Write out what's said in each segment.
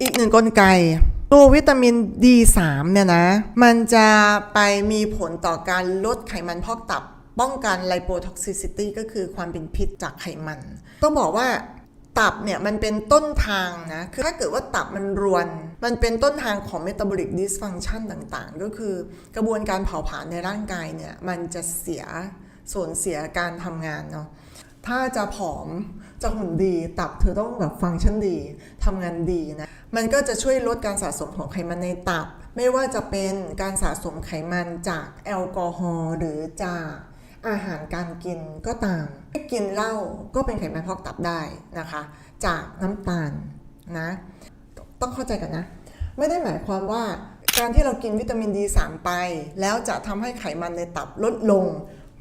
อีกหนึ่งกลไกตัววิตามิน D3 เนี่ยนะ มันจะไปมีผลต่อการลดไขมันพอกตับ ป้องกันไลโปท็อกซิซิตี้ก็คือความเป็นพิษจากไขมัน ต้องบอกว่าตับเนี่ยมันเป็นต้นทางนะ คือถ้าเกิดว่าตับมันรวน มันเป็นต้นทางของ metabolic dysfunction ต่างๆ ก็คือกระบวนการเผาผลาญในร่างกายเนี่ย มันจะเสียส่วนเสียการทำงานเนาะ ถ้าจะผอมจะหุ่นดี ตับเธอต้องแบบฟังก์ชันดีทำงานดีนะ มันก็จะช่วยลดการสะสมของไขมันในตับ ไม่ว่าจะเป็นการสะสมไขมันจากแอลกอฮอล์หรือจากอาหารการกินก็ตามกินเหล้าก็เป็นไขมันพอกตับได้นะคะ จากน้ำตาลนะ ต้องเข้าใจกันนะ ไม่ได้หมายความว่าการที่เรากินวิตามิน D3 ไป แล้วจะทำให้ไขมันในตับลดลง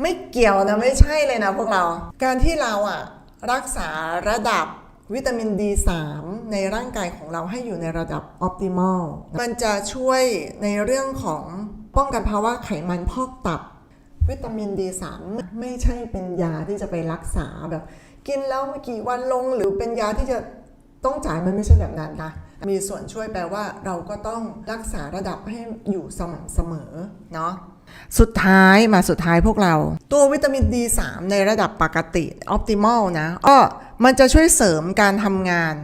ไม่เกี่ยวนะไม่ใช่เลยนะพวกเรา การที่เราอะรักษาระดับวิตามิน D3 ในร่างกายของเราให้อยู่ในระดับออ t ติม l มันจะช่วยในเรื่องของป้องกันภาวะไขมันพอกตับ วิตามิน D3 ไม่ใช่เป็นยาที่จะไปรักษาแบบ กินแล้วกี่วันลงหรือเป็นยาที่จะต้องจ่ายมันไม่ใช่แบบนั้นนะ มีส่วนช่วยแปลว่าเราก็ต้องรักษาระดับให้อยู่สม่ำเสมอเนาะ สุดท้ายมาสุดท้ายพวกเรา ตัววิตามิน D3 ในระดับปกติออ t ติม l นะอ้อมันจะช่วยเสริมการทำงาน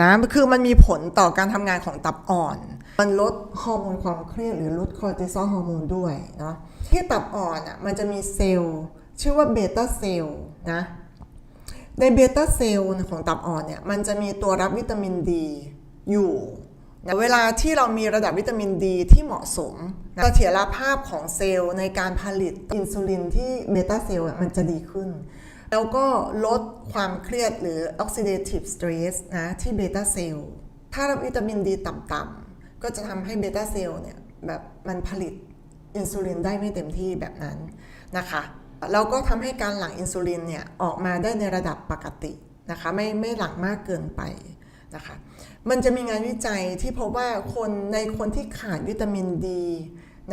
นะคือมันมีผลต่อการทำงานของตับอ่อน มันลดฮอร์โมนความเครียดหรือลดคอร์ติซอลฮอร์โมนด้วยเนาะที่ตับอ่อนอะมันจะมีเซลล์ชื่อว่าเบต้าเซลล์นะในเบต้าเซลล์ของตับอ่อนเนี่ยมันจะมีตัวรับวิตามินดีอยู่ เวลาที่เรามีระดับวิตามินดีที่เหมาะสมนะเสถียรภาพของเซลล์ในการผลิตอินซูลินที่เบต้าเซลล์มันจะดีขึ้น แล้วก็ลดความเครียดหรือ oxidative stress นะที่เบต้าเซลล์ถ้ารับวิตามินดีต่ำๆก็จะทำให้เบต้าเซลล์เนี่ยแบบมันผลิตอินซูลินได้ไม่เต็มที่แบบนั้นนะคะแล้วก็ทำให้การหลั่งอินซูลินเนี่ยออกมาได้ในระดับปกตินะคะไม่ไม่หลั่งมากเกินไป นะคะมันจะมีงานวิจัยที่พบว่าคนในคนที่ขาดวิตามินดี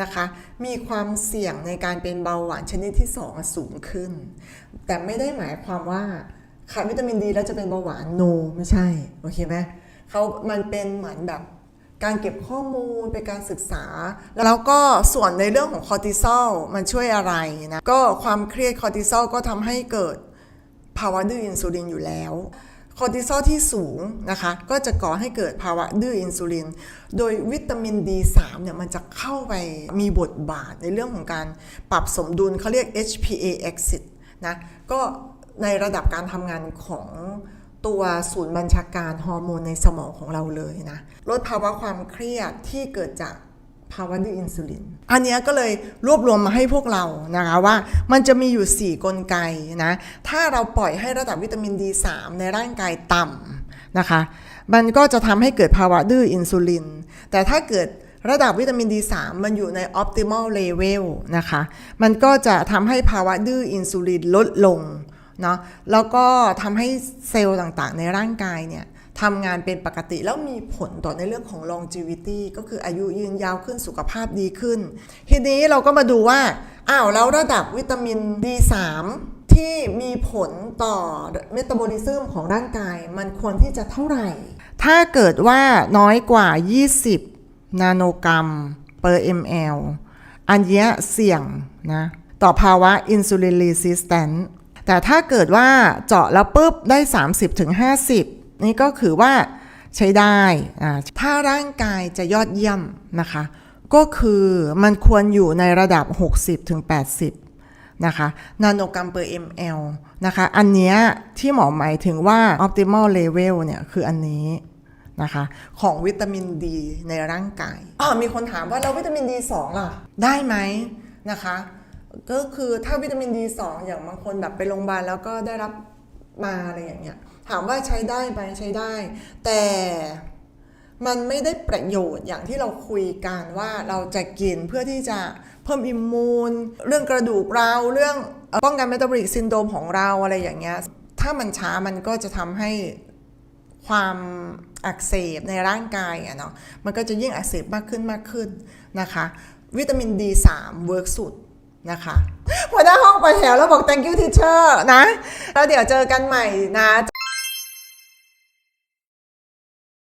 นะคะมีความเสี่ยงในการเป็นเบาหวานชนิดที่ 2 สูงขึ้น แต่ไม่ได้หมายความว่าขาดวิตามินดีแล้วจะเป็นเบาหวาน no ไม่ใช่ โอเคไหมเขามันเป็นเหมือนแบบการเก็บข้อมูลเป็นการศึกษา แล้วก็ส่วนในเรื่องของคอร์ติซอลมันช่วยอะไรนะก็ความเครียดคอร์ติซอลก็ทำให้เกิดภาวะดื้ออินซูลินอยู่แล้ว คอร์ติซอลที่สูงนะคะก็จะก่อให้เกิดภาวะดื้ออินซูลิน โดยวิตามิน D3 เนี่ยมันจะเข้าไปมีบทบาทในเรื่องของการปรับสมดุลเขาเรียก HPA exit นะก็ในระดับการทำงานของตัวศูนย์บัญชาการฮอร์โมนในสมองของเราเลยนะลดภาวะความเครียดที่เกิดจาก ภาวะดื้ออินซูลิน อันนี้ก็เลยรวบรวมมาให้พวกเรานะคะว่ามันจะมีอยู่ 4 กลไกนะ ถ้าเราปล่อยให้ระดับวิตามิน D3 ในร่างกายต่ำนะคะ มันก็จะทำให้เกิดภาวะดื้ออินซูลิน แต่ถ้าเกิดระดับวิตามิน D3 มันอยู่ใน optimal level นะคะ มันก็จะทำให้ภาวะดื้ออินซูลินลดลงเนาะ แล้วก็ทำให้เซลล์ต่างๆ ในร่างกายเนี่ย ทำงานเป็นปกติแล้วมีผลต่อในเรื่องของ longevity ก็คืออายุยืนยาวขึ้นสุขภาพดีขึ้น ทีนี้เราก็มาดูว่าอ้าวแล้วระดับวิตามิน D3 ที่มีผลต่อเมตาบอลิซึมของร่างกาย มันควรที่จะเท่าไหร่ ถ้าเกิดว่าน้อยกว่า 20 นาโนกรัม per ml อันนี้เสี่ยงนะต่อภาวะ insulin resistant แต่ถ้าเกิดว่าเจาะแล้วปุ๊บได้ 30-50 นี่ก็คือว่าใช้ได้ถ้าร่างกายจะยอดเยี่ยมนะคะ ก็คือมันควรอยู่ในระดับ 60-80 นะคะนาโนกรัม per ml นะคะ อันเนี้ยที่หมอหมายถึงว่า optimal level เนี่ยคืออันนี้นะคะของวิตามินดีในร่างกายอ๋อมีคนถามว่าแล้ววิตามินดี2ล่ะ ได้ไหมนะคะ ก็คือถ้าวิตามินดี2อย่างบางคนแบบไปโรงพยาบาลแล้วก็ได้รับ มาอะไรอย่างเงี้ยถามว่าใช้ได้ไหมใช้ได้ แต่มันไม่ได้ประโยชน์อย่างที่เราคุยกันว่าเราจะกินเพื่อที่จะเพิ่มอิมมูนเรื่องกระดูกเราเรื่องป้องกันเมตาบอลิกซินโดมของเราอะไรอย่างเงี้ยถ้ามันช้ามันก็จะทำให้ความอักเสบในร่างกายอะเนาะมันก็จะยิ่งอักเสบมากขึ้นมากขึ้นนะคะ วิตามิน D3 เวิร์กสุดนะคะ หัวหน้าห้องไปแถวแล้วบอก thank you teacher นะ แล้วเดี๋ยวเจอกันใหม่นะ